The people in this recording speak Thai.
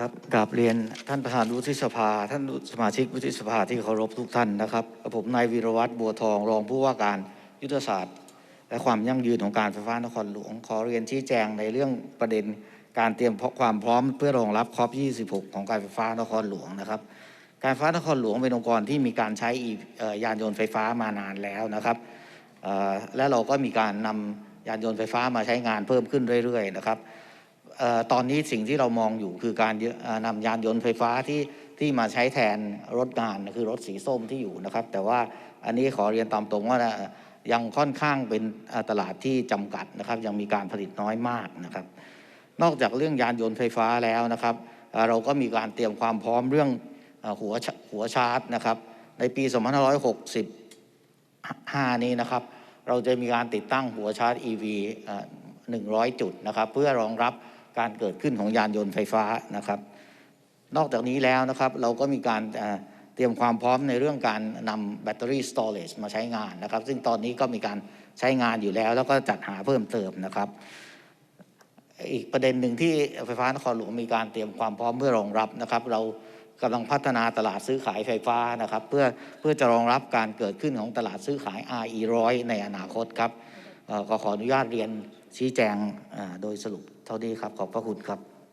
ครับกราบเรียนท่านประธานวุฒิสภา ท่านสมาชิกวุฒิสภาที่เคารพทุกท่านนะครับผมนายวีรวัตรบัวทองรองผู้ว่าการยุทธศาสตร์ และความยั่งยืนของการไฟฟ้านครหลวง ขอเรียนชี้แจงในเรื่องประเด็นการเตรียมความพร้อมเพื่อรองรับครอป26 ของการไฟฟ้านครหลวงนะครับการไฟฟ้านครหลวงเป็นองค์กรที่มีการใช้ยานยนต์ไฟฟ้ามานานแล้วนะครับและเราก็มีการนำยานยนต์ไฟฟ้ามาใช้งานเพิ่มขึ้นเรื่อยๆนะครับ ตอนนี้สิ่งที่เรามองอยู่คือการนำยานยนต์ไฟฟ้าที่ที่มาใช้แทนรถงานคือรถสีส้มที่อยู่นะครับ แต่ว่าอันนี้ขอเรียนตามตรงว่ายังค่อนข้างเป็นตลาดที่จำกัดนะครับ ยังมีการผลิตน้อยมากนะครับ นอกจากเรื่องยานยนต์ไฟฟ้าแล้วนะครับ เราก็มีการเตรียมความพร้อมเรื่องหัวชหัวชาร์จนะครับ ในปี 2565 นี้นะครับ เราจะมีการติดตั้งหัวชาร์จ EV เอ่อ100 จุดนะครับ เพื่อรองรับ การเกิดขึ้นของยานยนต์ไฟฟ้านะครับ นอกจากนี้แล้วนะครับเราก็มีการเตรียมความพร้อมในเรื่องการนำแบตเตอรี่สตอเรจมาใช้งานนะครับ ซึ่งตอนนี้ก็มีการใช้งานอยู่แล้ว แล้วก็จัดหาเพิ่มเติมนะครับ อีกประเด็นหนึ่งที่ไฟฟ้านครหลวงมีการเตรียมความพร้อมเพื่อรองรับนะครับ เรากำลังพัฒนาตลาดซื้อขายไฟฟ้านะครับ เพื่อเพื่อจะรองรับการเกิดขึ้นของตลาดซื้อขาย RE 100 ในอนาคตครับ ก็ขออนุญาตเรียนชี้แจงโดยสรุปเท่านี้ครับขอบพระคุณครับ